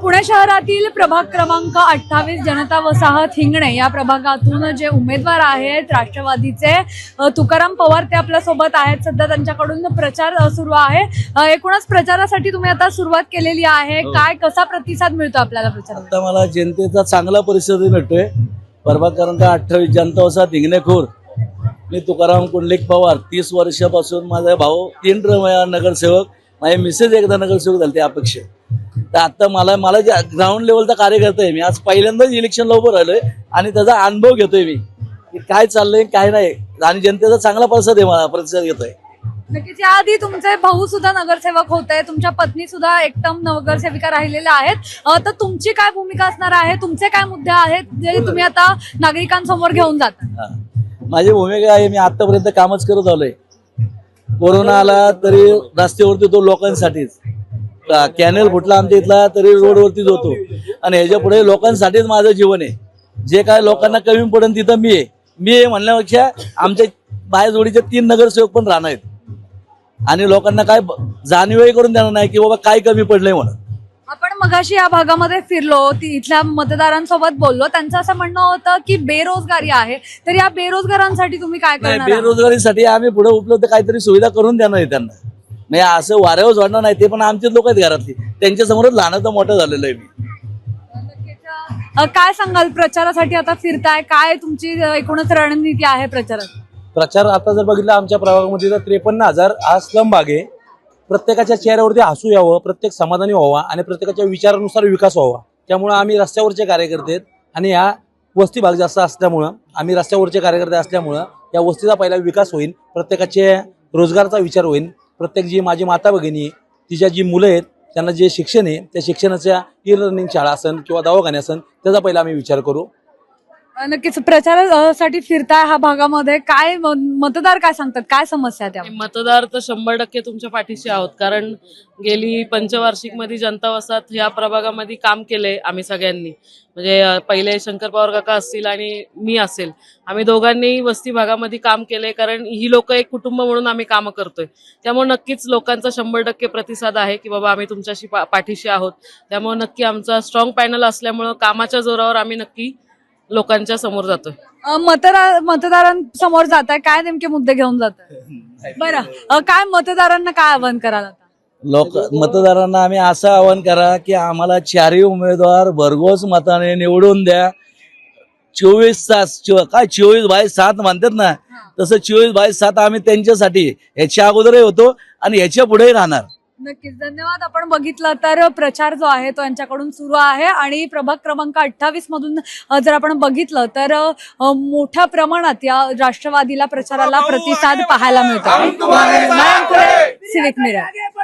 पुणे शहरातील प्रभाग क्रमांक अठ्ठावीस जनता वसाहत हिंगणे या प्रभागातून जे उमेदवार आहेत राष्ट्रवादीचे तुकाराम पवार ते आपल्यासोबत आहेत. सध्या त्यांच्याकडून प्रचार सुरू आहे. एकूणच प्रचारासाठी तुम्ही आता सुरुवात केलेली आहे. हो. काय कसा प्रतिसाद मिळतो आपल्याला प्रचार आता मला जनतेचा चांगला परिस्थिती मिळतोय प्रभाग क्रमांक अठ्ठावीस जनता वसाहत हिंगणेखोर मी तुकाराम कुंडलिक पवार तीस वर्षापासून माझा भाऊ तीन नगरसेवक माझे मिसेस एकदा नगरसेवक झाले ते अपेक्षा तर आता मला मला जे ग्राउंड लेवलचा कार्यकर्ता आहे मी. आज पहिल्यांदाच इलेक्शनला उभं राहिलोय आणि त्याचा अनुभव घेतोय मी. की काय चाललंय काय नाही. आणि जनतेचा चांगला प्रतिसाद आहे मला प्रतिसाद घेतोय. नक्कीच याआधी तुमचे भाऊ सुद्धा नगरसेवक होते तुमच्या पत्नी सुद्धा एकदम नगरसेविका राहिलेल्या आहेत. तर तुमची काय भूमिका असणार आहे? तुमचे काय मुद्दे आहेत? जे तुम्ही आता नागरिकांसमोर घेऊन जाता. माझी भूमिका आहे मी आतापर्यंत कामच करत आलोय. कोरोना आला तरी रस्त्यावरती तो लोकांसाठीच. कॅनेल फुटला आमच्या इथला तरी रोडवरतीच होतो आणि ह्याच्या पुढे लोकांसाठीच माझं जीवन आहे. जे काय लोकांना कमी पडेल तिथं मी आहे. मी आहे म्हणण्यापेक्षा आमच्या बाहेर जोडीचे तीन नगरसेवक पण राहणार आहेत. आणि लोकांना काय जाणीवही करून देणार नाही की बाबा काय कमी पडलंय म्हणून. आपण मगाशी या भागामध्ये फिरलो इथल्या मतदारांसोबत बोललो. त्यांचं असं म्हणणं होतं की बेरोजगारी आहे. तर या बेरोजगारांसाठी तुम्ही काय करणार? बेरोजगारीसाठी आम्ही पुढे उपलब्ध काहीतरी सुविधा करून देणार आहे त्यांना. नाही असं वाऱ्यावर सोडणार नाही ते पण आमचेच लोक आहेत घरातली. त्यांच्या समोरच लहानाचं मोठं झालेलं आहे मी. अ, काय सांगाल प्रचारासाठी आता फिरताय? काय तुमची अ, एकूणच रणनीती आहे प्रचारात? प्रचार आता जर बघितला आमच्या प्रभागामध्ये तर त्रेपन्न हजार हा स्लम भाग आहे. प्रत्येकाच्या चेहऱ्यावरती हसू यावं प्रत्येक समाधानी व्हावा आणि प्रत्येकाच्या विचारानुसार विकास व्हावा. त्यामुळं आम्ही रस्त्यावरचे कार्यकर्ते आहेत आणि या वस्ती भाग जास्त असल्यामुळं आम्ही रस्त्यावरचे कार्यकर्ते असल्यामुळं या वस्तीचा पहिला विकास होईल प्रत्येकाचे रोजगाराचा विचार होईल. प्रत्येक जी माझी माता भगिनी आहे, तिच्या जी मुलं आहेत त्यांना जे शिक्षण आहे त्या शिक्षणाच्या ई लर्निंग शाळा असन किंवा दवाखाने असन त्याचा पहिला आम्ही विचार करू. नक्कीच. प्रचारासाठी फिरताय हा भागामध्ये. काय मतदार काय सांगतात? काय समस्या त्या मतदार तर शंभर टक्के तुमच्या पाठीशी आहोत. कारण गेली पंचवार्षिकमध्ये जनता वसाहत या प्रभागामध्ये काम केले आम्ही सगळ्यांनी. म्हणजे पहिले शंकर पवार काका असतील आणि मी असेल. आम्ही दोघांनी वस्ती भागामध्ये काम केले कारण ही लोक एक कुटुंब म्हणून आम्ही कामं करतोय. त्यामुळे नक्कीच लोकांचा शंभर टक्के प्रतिसाद आहे की बाबा आम्ही तुमच्याशी पाठीशी आहोत. त्यामुळे नक्की आमचा स्ट्रॉंग पॅनल असल्यामुळं कामाच्या जोरावर आम्ही नक्की लोकांच्या समोर जातोय. अ, मतदार मतदारांसमोर जात आहे काय नेमके मुद्दे घेऊन जात बरं. अ, काय मतदारांना काय आवाहन कराल आता? लोक मतदारांना आम्ही असं आवाहन करा की आम्हाला चारही उमेदवार भरघोस मताने निवडून द्या. चोवीस तास चो- काय चोवीस बाय सात म्हणतात ना तसं चोवीस बाय सात आम्ही त्यांच्यासाठी ह्याच्या अगोदरही होतो आणि ह्याच्या पुढेही राहणार. नक्कीच. धन्यवाद. आपण बघितलं तर प्रचार जो आहे तो यांच्याकडून सुरू आहे आणि प्रभाग क्रमांक अठ्ठावीस मधून जर आपण बघितलं तर मोठ्या प्रमाणात या राष्ट्रवादीला प्रचाराला प्रतिसाद पाहायला मिळतो सिविक मिरर.